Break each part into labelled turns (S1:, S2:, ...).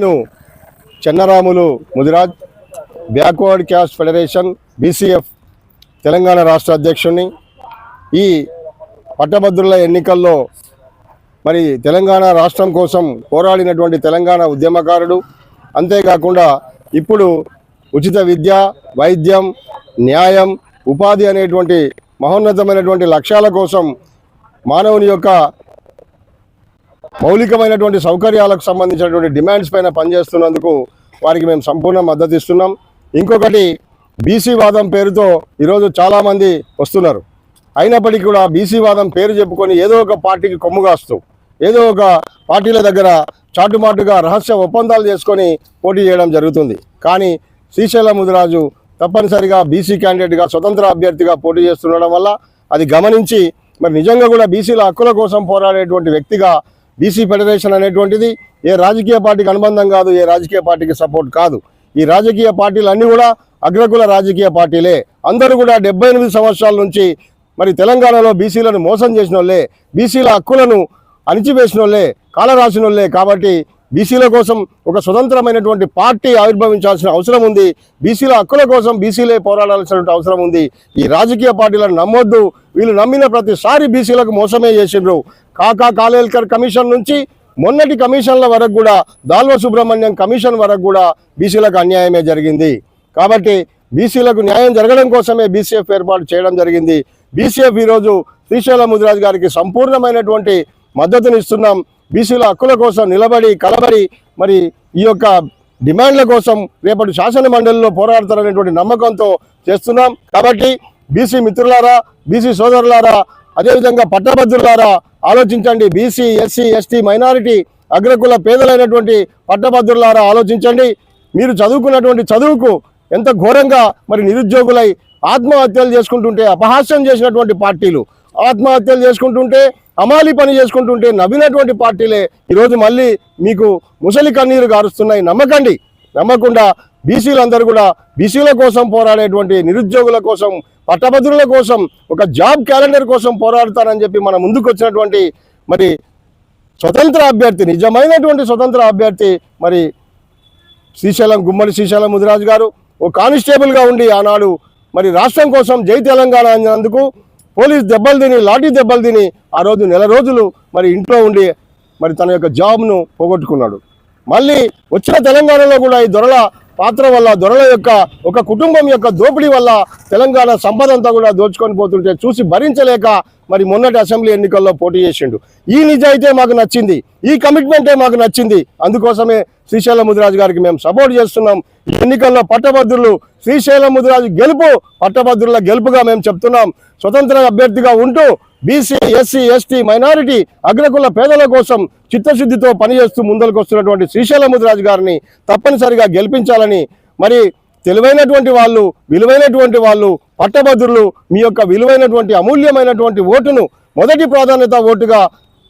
S1: నేను Chennaramulu Mudiraj backward caste federation BCF Telangana రాష్ట్ర అధ్యక్షుడిని ఈ పట్టభద్రుల ఎన్నికల్లో మరి తెలంగాణ రాష్ట్రం కోసం పోరాడినటువంటి తెలంగాణ ఉద్యమకారుడు. అంతేకాకుండా ఇప్పుడు ఉచిత విద్య వైద్యం న్యాయం ఉపాధి అనేటువంటి మహోన్నతమైనటువంటి లక్ష్యాల కోసం మానవుని యొక్క మౌలికమైనటువంటి సౌకర్యాలకు సంబంధించినటువంటి డిమాండ్స్ పైన పనిచేస్తున్నందుకు వారికి మేము సంపూర్ణ మద్దతు ఇస్తున్నాం. ఇంకొకటి బీసీ వాదం పేరుతో ఈరోజు చాలామంది వస్తున్నారు. అయినప్పటికీ కూడా బీసీ వాదం పేరు చెప్పుకొని ఏదో ఒక పార్టీకి కొమ్ము కాస్తూ ఏదో ఒక పార్టీల దగ్గర చాటుమాటుగా రహస్య ఒప్పందాలు చేసుకొని పోటీ చేయడం జరుగుతుంది. కానీ శ్రీశైలం ముదిరాజు తప్పనిసరిగా బీసీ క్యాండిడేట్గా స్వతంత్ర అభ్యర్థిగా పోటీ చేస్తుండడం వల్ల అది గమనించి మరి నిజంగా కూడా బీసీల హక్కుల కోసం పోరాడేటువంటి వ్యక్తిగా బీసీ ఫెడరేషన్ అనేటువంటిది ఏ రాజకీయ పార్టీకి అనుబంధం కాదు ఏ రాజకీయ పార్టీకి సపోర్ట్ కాదు. ఈ రాజకీయ పార్టీలు అన్నీ కూడా అగ్రకుల రాజకీయ పార్టీలే. అందరూ కూడా డెబ్బై ఎనిమిది సంవత్సరాల నుంచి మరి తెలంగాణలో బీసీలను మోసం చేసిన వాళ్ళే బీసీల హక్కులను అణిచివేసిన వాళ్ళే కాలరాసిన వాళ్ళే కాబట్టి బీసీల కోసం ఒక స్వతంత్రమైనటువంటి పార్టీ ఆవిర్భవించాల్సిన అవసరం ఉంది. బీసీల హక్కుల కోసం బీసీలే పోరాడాల్సినటువంటి అవసరం ఉంది. ఈ రాజకీయ పార్టీలను నమ్మొద్దు. వీళ్ళు నమ్మిన ప్రతిసారి బీసీలకు మోసమే చేసిండ్రు. కాకా కాలేల్కర్ కమిషన్ నుంచి మొన్నటి కమిషన్ల వరకు కూడా దాల్వ సుబ్రహ్మణ్యం కమిషన్ వరకు కూడా బీసీలకు అన్యాయమే జరిగింది. కాబట్టి బీసీలకు న్యాయం జరగడం కోసమే బీసీఎఫ్ ఏర్పాటు చేయడం జరిగింది. బీసీఎఫ్ ఈరోజు శ్రీశైలం ముదిరాజ్ గారికి సంపూర్ణమైనటువంటి మద్దతునిస్తున్నాం. బీసీల హక్కుల కోసం నిలబడి కలబడి మరి ఈ యొక్క డిమాండ్ల కోసం రేపటి శాసన మండలిలో పోరాడతారనేటువంటి నమ్మకంతో చేస్తున్నాం. కాబట్టి బీసీ మిత్రులారా బీసీ సోదరులారా అదేవిధంగా పట్టభద్రులారా ఆలోచించండి. బీసీ ఎస్సీ ఎస్టీ మైనారిటీ అగ్రకుల పేదలైనటువంటి పట్టభద్రులారా ఆలోచించండి. మీరు చదువుకున్నటువంటి చదువుకు ఎంత ఘోరంగా మరి నిరుద్యోగులై ఆత్మహత్యలు చేసుకుంటుంటే అపహాస్యం చేసినటువంటి పార్టీలు ఆత్మహత్యలు చేసుకుంటుంటే అమాలి పని చేసుకుంటుంటే నవ్వినటువంటి పార్టీలే ఈరోజు మళ్ళీ మీకు ముసలి కన్నీరు గారుస్తున్నాయి. నమ్మకండి. నమ్మకుండా బీసీలందరూ కూడా బీసీల కోసం పోరాడేటువంటి నిరుద్యోగుల కోసం పట్టభద్రుల కోసం ఒక జాబ్ క్యాలెండర్ కోసం పోరాడతారని చెప్పి మన ముందుకు వచ్చినటువంటి మరి స్వతంత్ర అభ్యర్థి నిజమైనటువంటి స్వతంత్ర అభ్యర్థి మరి శ్రీశైలం గుమ్మడి శ్రీశైలం ముదిరాజు గారు ఓ కానిస్టేబుల్గా ఉండి ఆనాడు మరి రాష్ట్రం కోసం జై తెలంగాణ అన్నందుకు పోలీస్ దెబ్బలు తిని లాఠీ దెబ్బలు తిని ఆ రోజు నెల రోజులు మరి ఇంట్లో ఉండి మరి తన యొక్క జాబ్ను పోగొట్టుకున్నాడు. మళ్ళీ వచ్చిన తెలంగాణలో కూడా ఈ దొరల పాత్ర వల్ల దొరల యొక్క ఒక కుటుంబం యొక్క దోపిడీ వల్ల తెలంగాణ సంపద అంతా కూడా దోచుకొని పోతుంటే చూసి భరించలేక మరి మొన్నటి అసెంబ్లీ ఎన్నికల్లో పోటీ చేసిండు. ఈ నిజాయితే మాకు నచ్చింది ఈ కమిట్మెంటే మాకు నచ్చింది. అందుకోసమే శ్రీశైలం ముదిరాజు గారికి మేము సపోర్ట్ చేస్తున్నాం. ఈ ఎన్నికల్లో పట్టభద్రులు శ్రీశైలం ముదిరాజు గెలుపు పట్టభద్రుల గెలుపుగా మేము చెప్తున్నాం. స్వతంత్ర అభ్యర్థిగా ఉంటూ బీసీ ఎస్సీ ఎస్టీ మైనారిటీ అగ్రకుల పేదల కోసం చిత్తశుద్ధితో పనిచేస్తూ ముందరకు వస్తున్నటువంటి శ్రీశైలముదిరాజు గారిని తప్పనిసరిగా గెలిపించాలని మరి తెలివైనటువంటి వాళ్ళు విలువైనటువంటి వాళ్ళు పట్టభద్రులు మీ యొక్క విలువైనటువంటి అమూల్యమైనటువంటి ఓటును మొదటి ప్రాధాన్యత ఓటుగా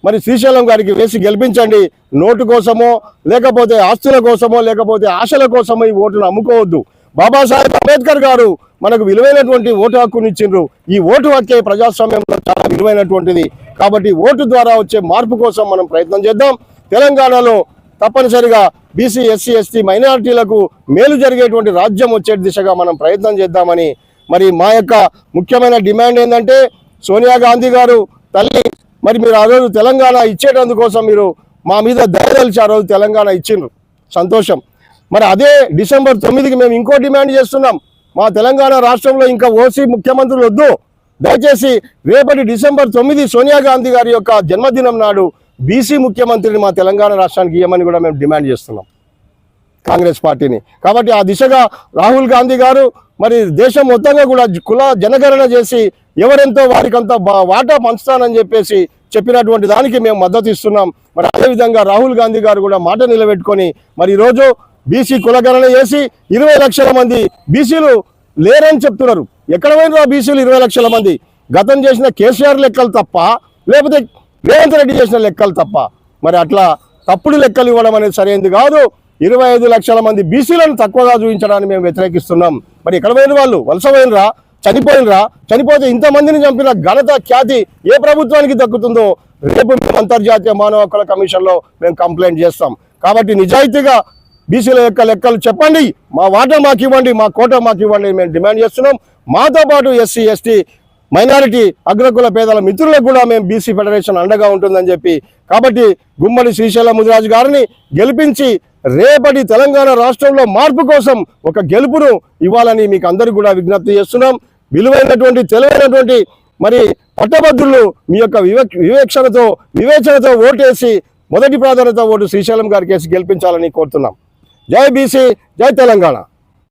S1: మరి శ్రీశైలం గారికి వేసి గెలిపించండి. నోటు కోసమో లేకపోతే ఆస్తుల కోసమో లేకపోతే ఆశల కోసమో ఈ ఓటును అమ్ముకోవద్దు. బాబాసాహెబ్ అంబేద్కర్ గారు మనకు విలువైనటువంటి ఓటు హక్కునిచ్చిండ్రు ఈ ఓటు హక్కే ప్రజాస్వామ్యంలో చాలా విలువైనటువంటిది. కాబట్టి ఓటు ద్వారా వచ్చే మార్పు కోసం మనం ప్రయత్నం చేద్దాం. తెలంగాణలో తప్పనిసరిగా బీసీ ఎస్సీ ఎస్టీ మైనారిటీలకు మేలు జరిగేటువంటి రాజ్యం వచ్చే దిశగా మనం ప్రయత్నం చేద్దామని మరి మా యొక్క ముఖ్యమైన డిమాండ్ ఏంటంటే సోనియా గాంధీ గారు తల్లి మరి మీరు ఆ రోజు తెలంగాణ ఇచ్చేటందుకోసం మీరు మా మీద దయదలిచి ఆ రోజు తెలంగాణ ఇచ్చిండ్రు. సంతోషం. మరి అదే డిసెంబర్ తొమ్మిదికి మేము ఇంకో డిమాండ్ చేస్తున్నాం. మా తెలంగాణ రాష్ట్రంలో ఇంకా ఓసీ ముఖ్యమంత్రులు వద్దు. దయచేసి రేపటి డిసెంబర్ తొమ్మిది సోనియా గాంధీ గారి యొక్క జన్మదినం నాడు బీసీ ముఖ్యమంత్రిని మా తెలంగాణ రాష్ట్రానికి ఇవ్వమని కూడా మేము డిమాండ్ చేస్తున్నాం. కాంగ్రెస్ పార్టీని. కాబట్టి ఆ దిశగా రాహుల్ గాంధీ గారు మరి దేశం మొత్తంగా కూడా కుల జనగణన చేసి ఎవరెంతో వారికంత వాటా పంచుతానని చెప్పేసి చెప్పినటువంటి దానికి మేము మద్దతు ఇస్తున్నాం. మరి అదేవిధంగా రాహుల్ గాంధీ గారు కూడా మాట నిలబెట్టుకొని మరి ఈరోజు బీసీ కులగణన చేసి ఇరవై లక్షల మంది బీసీలు లేరని చెప్తున్నారు. ఎక్కడ పోయినారు ఆ బీసీలు ఇరవై లక్షల మంది? గతం చేసిన కేసీఆర్ లెక్కలు తప్ప లేకపోతే రేవంత్ రెడ్డి చేసిన లెక్కలు తప్ప. మరి అట్లా తప్పుడు లెక్కలు ఇవ్వడం అనేది సరైనది కాదు. ఇరవై ఐదు లక్షల మంది బీసీలను తక్కువగా చూపించడాన్ని మేము వ్యతిరేకిస్తున్నాం. మరి ఎక్కడ పోయిన వాళ్ళు? వలస పోయినరా? చనిపోయినరా? చనిపోతే ఇంతమందిని చంపిన ఘనత ఖ్యాతి ఏ ప్రభుత్వానికి దక్కుతుందో రేపు మేము అంతర్జాతీయ మానవ హక్కుల కమిషన్లో మేము కంప్లైంట్ చేస్తాం. కాబట్టి నిజాయితీగా బీసీల యొక్క లెక్కలు చెప్పండి మా వాటా మాకు ఇవ్వండి మా కోట మాకు ఇవ్వండి మేము డిమాండ్ చేస్తున్నాం. మాతో పాటు ఎస్సీ ఎస్టీ మైనారిటీ అగ్రకుల పేదల మిత్రులకు కూడా మేము బీసీ ఫెడరేషన్ అండగా ఉంటుందని చెప్పి కాబట్టి గుమ్మడి శ్రీశైల ముదిరాజు గారిని గెలిపించి రేపటి తెలంగాణ రాష్ట్రంలో మార్పు కోసం ఒక గెలుపును ఇవ్వాలని మీకు అందరికీ కూడా విజ్ఞప్తి చేస్తున్నాం. విలువైనటువంటి తెలివైనటువంటి మరి పట్టభద్రులు మీ యొక్క వివేక్ వివేక్షణతో వివేచనతో ఓటేసి మొదటి ప్రాధాన్యత ఓటు శ్రీశైలం గారికి వేసి గెలిపించాలని కోరుతున్నాం. జై బీసీ జై తెలంగాణ.